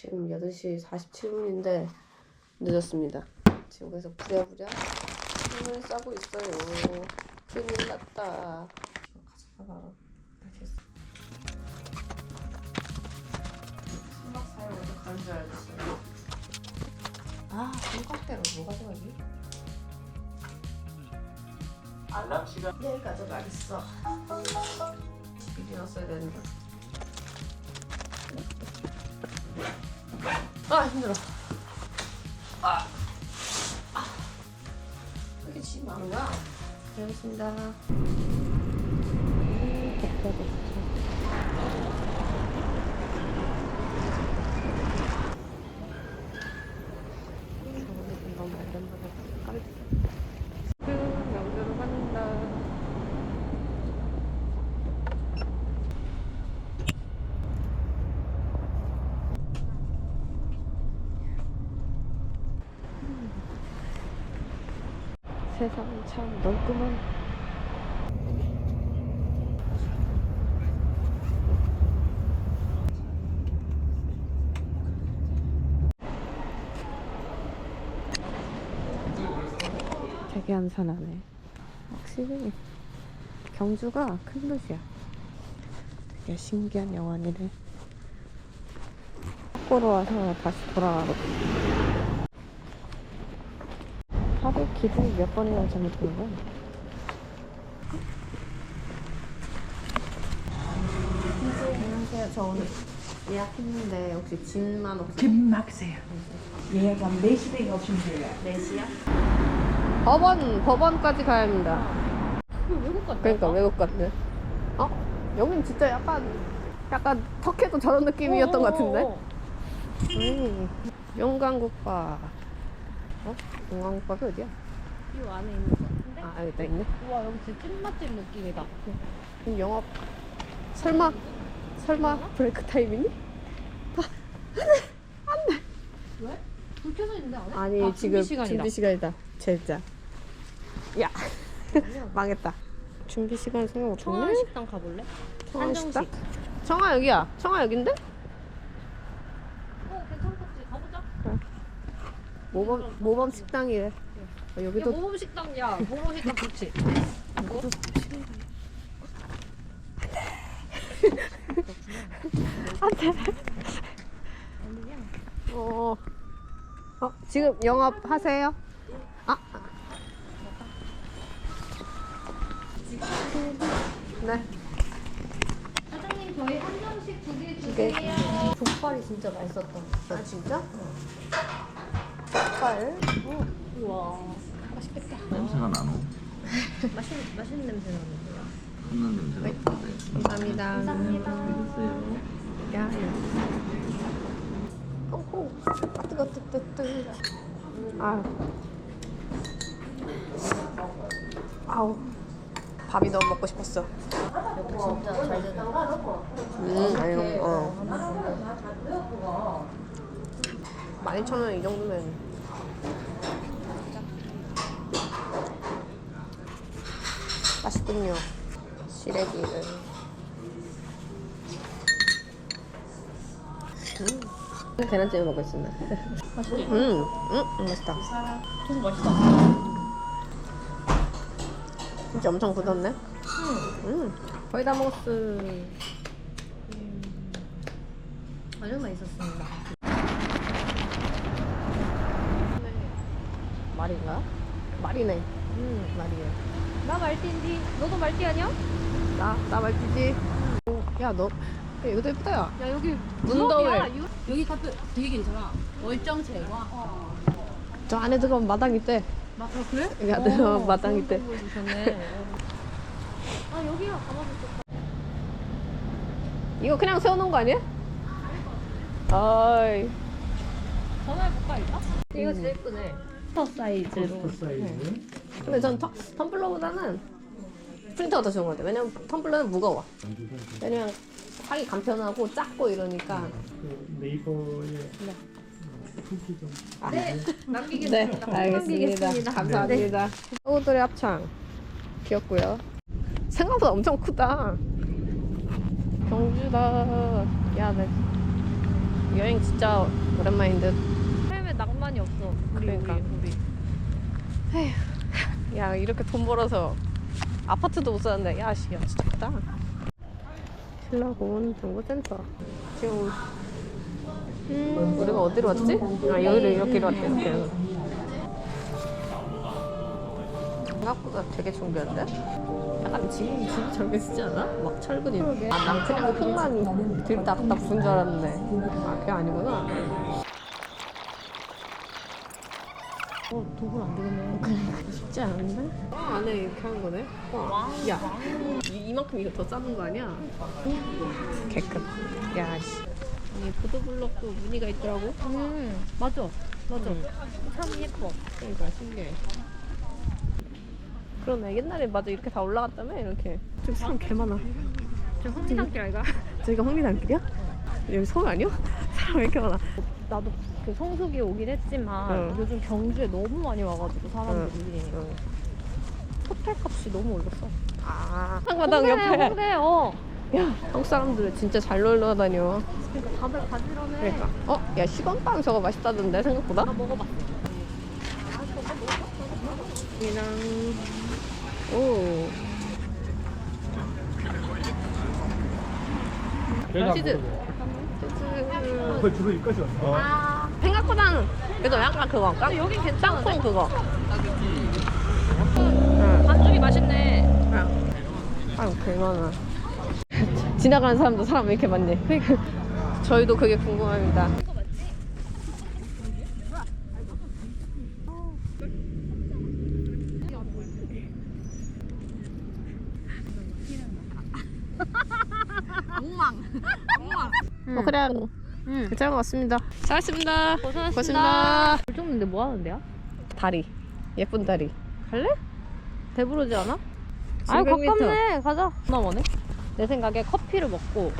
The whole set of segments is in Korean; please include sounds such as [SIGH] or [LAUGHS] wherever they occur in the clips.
지금 8시 47분인데 늦었습니다. 지금 그래서 부랴부랴 힘을 싸고 있어요. 큰일 났다. 가져가라. 다시 했어. 수박 사요 어디 가는 줄 알았어요. 아, 삼각대로 뭐 가져가지? 알람 시간 내일 가져가겠어. 미리 넣었어야 되는데. 아 힘들어. 아, 아. 왜 이렇게 짐 많은 거야? 알겠습니다. 음, 덥다 덥다. 저번에 너무 오랜만에 깔. 그 명주로 간다. 세상은 참 넓구만. 되게 한산하네. 확실히 경주가 큰 도시야. 되게 신기한 영화이네. 삿포로 와서 다시 돌아가거든. 하루 기둥 몇 번이나 드는 거야? 안녕하세요. 저 오늘 예약했는데 혹시 짐만 없어요? 금막세요. 예약하면 4시 되게 오시면 돼요. 4시야? 법원, 법원까지 가야 합니다. 외국 같다. 그러니까 외국 같네. 어? 여긴 진짜 약간 약간 터키도 저런 느낌이었던 것 같은데? 음, 영광국밥. 어? 영광국밥이 어디야? 이 안에 있는 것 같은데? 아, 여기다 있네. 우와 여기 진짜 찐맛집 느낌이다. 그럼 영업 설마 설마 브레이크 타임이니? 왜? 불 켜져 있는데 안에? 아니 아, 지금 준비 시간이다. 준비 시간이다. 진짜. 야 [LAUGHS] 망했다. 준비 시간 생각 청아 못했네. 식당 가볼래? 청아 식당? 한정식. 청아 여기야. 청아 여긴데? 어 괜찮겠지. 가보자. 모범 모범 식당이래. 어, 야 여기도 모범 식당이야. 모범 식당 좋지. 여기도 어. 어, 지금 영업 하세요? 아. 네. 사장님 저희 한정식 두개 개. 주세요. 족발이 진짜 맛있었던. 아, 진짜? 족발. 우와 맛있겠다. 냄새가 나노 맛있는 맛있는 냄새 나는데요. 흙는 냄새가 나는데 감사합니다. 해주세요 야. 오호. 뜨거 뜨거 뜨거. 아. 아우. 밥이 너무 먹고 싶었어. 여기 진짜 잘 되는. 음, 아니요. 어. 12,000원 이 정도면 맛있군요. 시래기를. 음. 계란찜 먹고 있습니다. 맛있지? 음, 음, 맛있다. 좀 맛있다. 진짜 엄청 굳었네. 응. 음, 거의 다 먹었어. 아주 맛있었습니다. 말인가? 말이네. 음. 말이에요. 나 말띠인지 너도 말띠 아니야? 나, 나 말티지. 야, 너, 야, 이것도 예쁘다, 야. 야 여기 문더울. 유럽이야, 유럽. 여기 카페 되게 괜찮아. 월정 제과. 저 안에 들어가면 마당 있대. 맞아 그래? 여기 안에 들어가면 마당 있대. 좋네. 아 여기야 가봐도 좋다. 이거 그냥 세워놓은 거 아니야? 아이. 전화해볼까 일단? 이거 진짜 예쁘네. 터 사이즈로. 근데 전 텀, 텀블러보다는 프린터가 더 좋은 것 같아. 왜냐면 텀블러는 무거워. 왜냐면 하기 간편하고 작고 이러니까. 그 네이버에 후기 좀 아, 네 네, 남기겠습니다. 알겠습니다. 남기겠습니다. 감사합니다. 친구들의 합창. 귀엽고요. 생각보다 엄청 크다. 경주다. 야, 나 여행 진짜 오랜만인 듯. 낭만이 없어. 우리 그러니까. 우리 우리. 야 이렇게 돈 벌어서 아파트도 못 사는데 야 씨 야 진짜 크다 신라공원 정보센터 지금 음, 우리가 어디로 왔지? 아 여기를 이렇게 왔대 이렇게 생각보다 되게 정교한데? 약간 지금 진짜 정교하지 않아? 막 철근이 아 난 그냥 흙만 들다 갖다 부은 줄 알았는데 아 그게 아니구나 어 도굴 안 되겠네. 쉽지 않은데? 어, 안에 이렇게 하는 거네? 와. 야, 이, 이만큼 이거 더 작은 거 아니야? 개급. 야, 씨. 이 보도블록도 무늬가 있더라고? 음 맞아 맞아. 참 예뻐. 그러니까 신기해. 그러네. 옛날에 맞아. 이렇게 다 올라갔다며? 이렇게. 좀 사람 개 많아. 저 홍지단길 아이가? 저기가 홍리단길이야? 여기 서울 아니야? [LAUGHS] 사람 왜 이렇게 많아? 나도 그 성수기 오긴 했지만 응. 요즘 경주에 너무 많이 와가지고 사람들이 응. 호텔 값이 너무 올랐어. 아. 홍대, 옆에. 홍대 어. 야, 한국 사람들은 진짜 잘 놀러 다녀. 그러니까 다들 가지런해. 그러니까. 어? 야, 시건빵 저거 맛있다던데, 생각보다? 나 먹어봤어. 이랑 오 치즈 거의 주로 여기까지 왔어. 생각보다는 그래도 약간 그거 깡 여긴 짬뽕 그거. 반죽이 맛있네. 아유 얼마나 [LAUGHS] 지나가는 사람도 사람 왜 이렇게 많니? 저희도 그게 궁금합니다. 어, 그 냥 괜찮은 것 같습니다 잘했습니다 고생하셨습니다. 고맙습니다 불종는데 뭐 하는데요? 다리 예쁜 다리 갈래? 배부르지 않아? 아유 700m. 가깝네 가자 나 원해? 내 생각에 커피를 먹고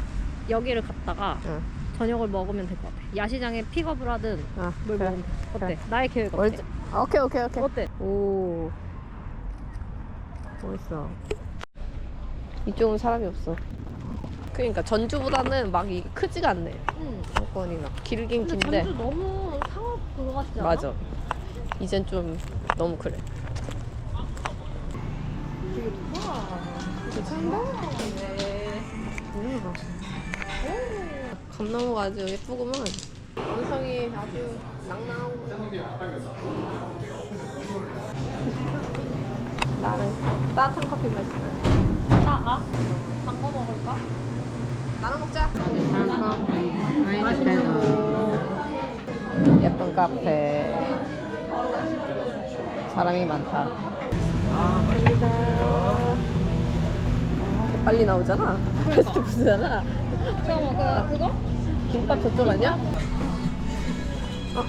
여기를 갔다가 응. 저녁을 먹으면 될 것 같아 야시장에 픽업을 하든 아, 뭘 그래. 먹으면 돼 어때? 그래. 나의 계획 어때? 월드... 아, 오케이 오케이 오케이 어때? 오 멋있어 이쪽은 사람이 없어 그러니까 전주보다는 막 이게 크지가 않네 응막 길긴 근데 긴데 전주 너무 상업 그거 같지 않아? 맞아 이젠 좀 너무 그래 괜찮은데? 네. 감나무가 아주 예쁘구만 원성이 아주 낭낭하고 나는 따뜻한 커피 마실래 아, 단거 먹을까? 나눠 먹자 예쁜 카페 사람이 많다 빨리 나오잖아 패스트푸드잖아 저 먹어 그거? 김밥 저쪽 아니야? 어.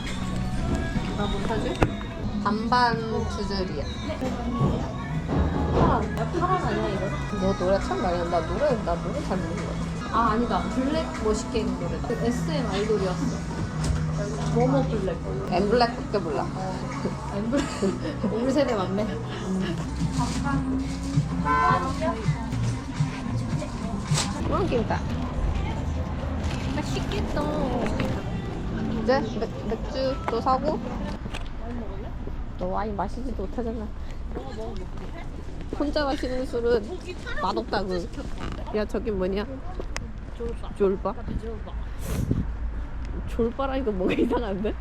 나 못하지? 반반 두 줄이야 파란 아니야 이거? 너 노래 참 많이 한다 노래 나 노래 잘 모르는 것같 아아 아니다. 블랙 멋있게 있는 노래다. 그 SM 아이돌이었어. 뭐뭐 블랙? 엠블랙밖에 몰라. 엠블 우리 세대 맞네. 그만 김밥 맛있겠다. 이제 맥, 맥주도 사고. 너 와인 마시지도 못하잖아. 혼자 마시는 술은 맛없다고. 야 저기 뭐냐 졸바 졸바? 졸바 졸바라니까 뭐가 이상한데?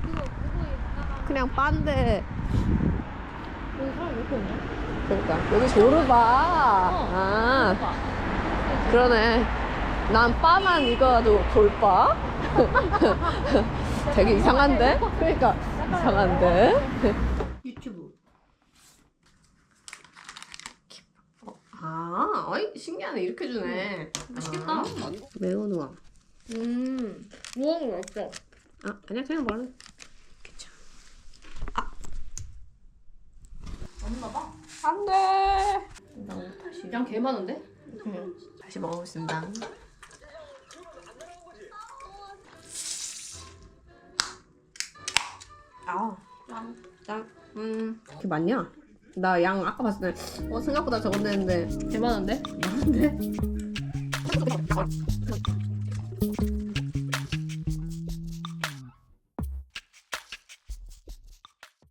그거 그거 있다가 그냥 바인데 여기 사람 왜 이렇게 없냐? 그러니까 여기 조르바 아 졸바 그러네 난 바만 이거 가지고 졸바? [LAUGHS] 되게 이상한데? 그러니까 이상한데? 유튜브 아, 신기하네. 이렇게 주네. 맛있겠다. 아, 매운 우엉. 음 우엉이 맛있어 아, 아니야 그냥 먹을래. 괜찮아. 아, 없나 봐 안 돼. 그냥 개 많은데? 다시 먹어보겠습니다. 아, 짠, 짠. 음, 이렇게 많냐? 나 양 아까 봤을 때, 어 생각보다 적었는데 개 많은데? 많은데?